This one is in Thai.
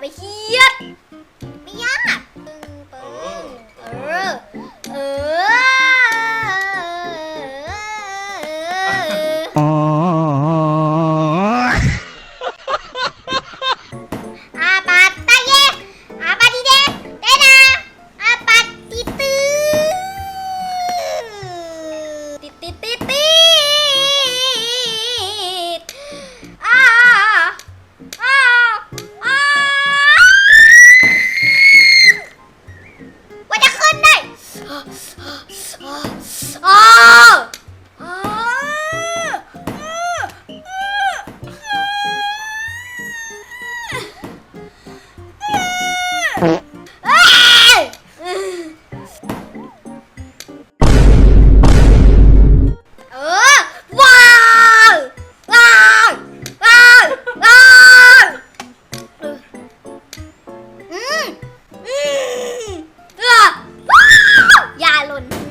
ไปเฮียดไม่ยาก Ah, ah, ah. น